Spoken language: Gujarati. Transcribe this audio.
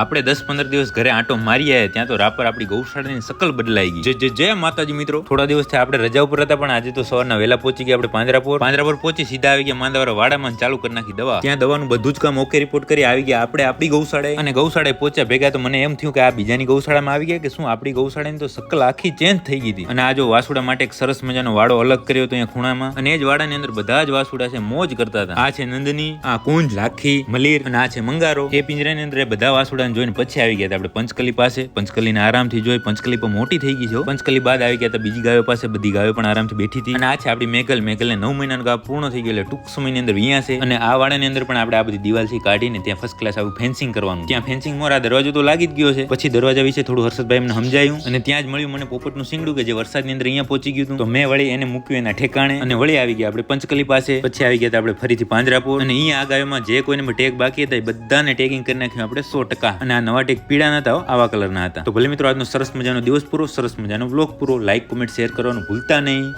આપણે દસ પંદર દિવસ ઘરે આંટો મારી આવ્યા ત્યાં તો રાપર આપણી ગૌશાળાની શકલ બદલાઈ ગઈ. જે જય માતાજી મિત્રો, થોડા દિવસથી આપણે રજા ઉપર હતા, પણ આજે તો સવારના વહેલા પહોંચી ગયા આપણે પાંજરાપોર પાંજરાપોર પહોંચી સીધા આવી ગયા માંદાવાળા વાડામાં ચાલુ કરી નાખી દવા. ત્યાં દવાનું બધું જ કામ ઓકે રિપોર્ટ કરી આવી ગયા. આપણે આપણી ગૌશાળાએ અને ગૌશાળાએ પહોંચ્યા ભેગા તો મને એમ થયું કે આ બીજાની ગૌશાળામાં આવી ગયા કે શું આપણી ગૌશાળાની તો શકલ આખી ચેન્જ થઈ ગઈ હતી. અને આ જો વાસુડા માટે એક સરસ મજાનો વાડો અલગ કર્યો હતો અહીંયા ખૂણામાં. અને એ જ વાડાની અંદર બધા જ વાસુડા છે, મોજ કરતા હતા. આ છે નંદની, આ કુંજ, લાખી, મલીર અને આ છે મંગારો. એ પિંજરાની અંદર બધા વાસુડાને જોઈને પછી આવી ગયા આપણે પંચકલી પાસે, પંચકલીને આરામથી જોઈ. પંચકલી પણ મોટી થઈ ગઈ છે પંચકલી બાદ આવી ગયા હતા બીજી ગાયો પાસે. બધી ગાયો પણ આરામથી બેઠી હતી. અને આ છે આપણી મેઘલ. મેઘલને નવ મહિનાનું ગાવ પૂર્ણ થઈ ગયો એટલે ટૂંક સમયની અંદર અહીંયા છે. અને આ વાડાની અંદર પણ આપણે આ બધી દિવાલથી કાઢીને ત્યાં ફર્સ્ટ ક્લાસ આવું ફેન્સિંગ કરવાનું. ત્યાં ફેન્સિંગ મોર દરવાજો તો લાગી જ ગયો છે. પછી દરવાજા વિશે થોડું હર્ષદભાઈ એમને સમજાયું. અને ત્યાં જ મળ્યું મને પોપટનું સિંગડું કે જે વરસાદની અંદર અહીંયા પહોંચી ગયું હતું. તો મેં વળી એને મૂક્યું એના ઠેકાણે અને વળી આવી ગયા આપણે પંચકલી પાસે. પછી આવી ગયા આપણે ફરીથી પાંજરાપુર અને અહીંયા આ ગાયોમાં જે કોઈને ટેક બાકી હતા એ બધાને ટેકિંગ કરી નાખ્યું. આપણે સો ટકા અને આ નવા ટેક પીળા નતા આવા કલરના હતા. તો ભલે મિત્રો, આજનો સરસ મજાનો દિવસ પૂરો, સરસ મજાનો બ્લોગ પૂરો લાઈક કોમેન્ટ શેર કરવાનું ભૂલતા નહીં.